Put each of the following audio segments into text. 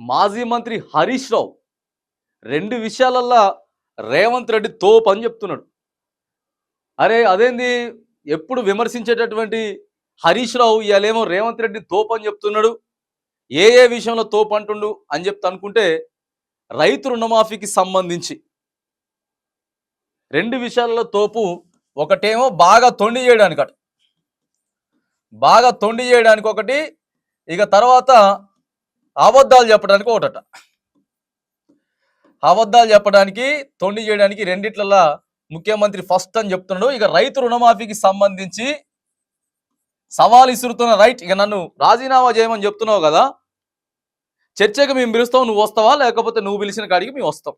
మాజీ మంత్రి హరీష్ రావు రెండు విషయాలల్లా రేవంత్ రెడ్డి తోపు అని చెప్తున్నాడు. అరే అదేంది? ఎప్పుడు విమర్శించేటటువంటి హరీష్ రావు ఇవాళేమో రేవంత్ రెడ్డి తోపు అని చెప్తున్నాడు. ఏ ఏ విషయంలో తోపు అంటుండు అని చెప్తా అనుకుంటే రైతు రుణమాఫీకి సంబంధించి. రెండు విషయాలలో తోపు ఒకటేమో బాగా తొండి చేయడానికి అట బాగా తొండి చేయడానికి ఒకటి ఇక తర్వాత అబద్ధాలు చెప్పడానికి ఒకటట. అబద్ధాలు చెప్పడానికి తొండి చేయడానికి రెండిట్లలా ముఖ్యమంత్రి ఫస్ట్ అని చెప్తున్నాడు. ఇక రైతు రుణమాఫీకి సంబంధించి సవాల్ ఇసురుతున్న రైట్ ఇక నన్ను రాజీనామా చేయమని చెప్తున్నావు కదా. చర్చకు మేము పిలుస్తాం నువ్వు వస్తావా? లేకపోతే నువ్వు పిలిచిన కాడికి మేము వస్తాం.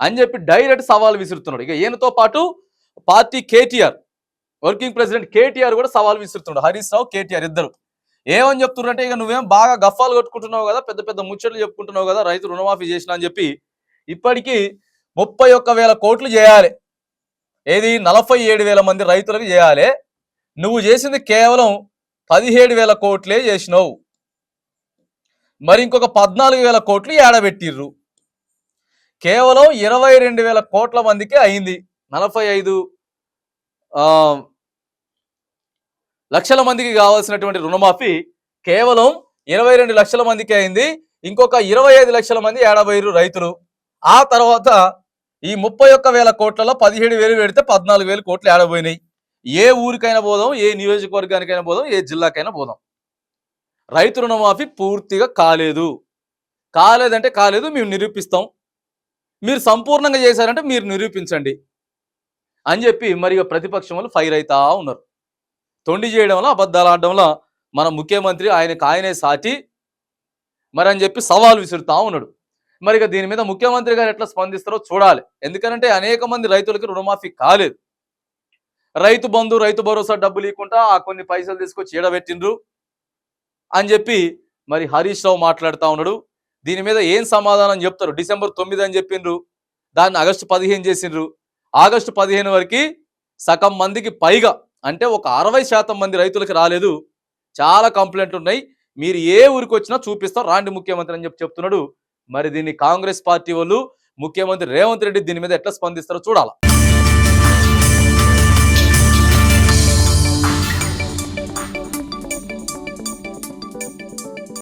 అని చెప్పి డైరెక్ట్ సవాల్ విసురుతున్నాడు. ఇక ఈయనతో పాటు party KTR working president KTR కూడా సవాల్ విసురుతున్నాడు. హరీష్ రావు కేటీఆర్ ఇద్దరు. ఏమని చెప్తున్నారంటే ఇక నువ్వేం బాగా గఫాలు కొట్టుకుంటున్నావు కదా పెద్ద పెద్ద ముచ్చట్లు చెప్పుకుంటున్నావు కదా రైతు రుణమాఫీ చేసిన అని చెప్పి ఇప్పటికీ ముప్పై ఒక్క వేల కోట్లు చేయాలి. ఏది? నలభై ఏడు వేల మంది రైతులకు చేయాలి. నువ్వు చేసింది కేవలం పదిహేడు వేల కోట్లే చేసినావు. మరి ఇంకొక పద్నాలుగు వేల కోట్లు ఏడబెట్టిర్రు. కేవలం ఇరవై రెండు వేల కోట్ల మందికి అయింది. నలభై ఐదు లక్షల మందికి కావాల్సినటువంటి రుణమాఫీ కేవలం ఇరవై రెండు లక్షల మందికి అయింది. ఇంకొక ఇరవై ఐదు లక్షల మంది ఏడబైరు రైతులు. ఆ తర్వాత ఈ ముప్పై ఒక్క వేల కోట్లలో పదిహేడు వేలు పెడితే పద్నాలుగు వేలు కోట్లు ఏడబోయినాయి. ఏ ఊరికైనా పోదాం ఏ నియోజకవర్గానికైనా పోదాం ఏ జిల్లాకైనా పోదాం. రైతు రుణమాఫీ పూర్తిగా కాలేదు. కాలేదంటే కాలేదు మేము నిరూపిస్తాం. మీరు సంపూర్ణంగా చేశారంటే మీరు నిరూపించండి. అని చెప్పి మరి ప్రతిపక్షం వాళ్ళు ఫైర్ అవుతా ఉన్నారు. తొండి చేయడంలో అబద్ధాలు ఆడడంలో మన ముఖ్యమంత్రి ఆయనకు ఆయనే సాటి మరి అని చెప్పి సవాల్ విసురుతా ఉన్నాడు. మరి ఇక దీని మీద ముఖ్యమంత్రి గారు ఎట్లా స్పందిస్తారో చూడాలి. ఎందుకంటే అనేక మంది రైతులకి రుణమాఫీ కాలేదు. రైతు బంధు రైతు భరోసా డబ్బులు ఇవ్వకుండా ఆ కొన్ని పైసలు తీసుకొచ్చి ఏడబెట్టిండ్రు అని చెప్పి మరి హరీష్ రావు మాట్లాడుతూ ఉన్నాడు. దీని మీద ఏం సమాధానం చెప్తారు? డిసెంబర్ తొమ్మిది అని చెప్పిండ్రు. దాన్ని ఆగస్టు పదిహేను చేసిండ్రు. ఆగస్టు పదిహేను వరకు సగం మందికి పైగా అంటే ఒక అరవై శాతం మంది రైతులకు రాలేదు. చాలా కంప్లైంట్లు ఉన్నాయి. మీరు ఏ ఊరికి వచ్చినా చూపిస్తాం. రాండి ముఖ్యమంత్రి అని చెప్పి చెప్తున్నాడు. మరి దీన్ని కాంగ్రెస్ పార్టీ వాళ్ళు ముఖ్యమంత్రి రేవంత్ రెడ్డి దీని మీద ఎట్లా స్పందిస్తారో చూడాలి.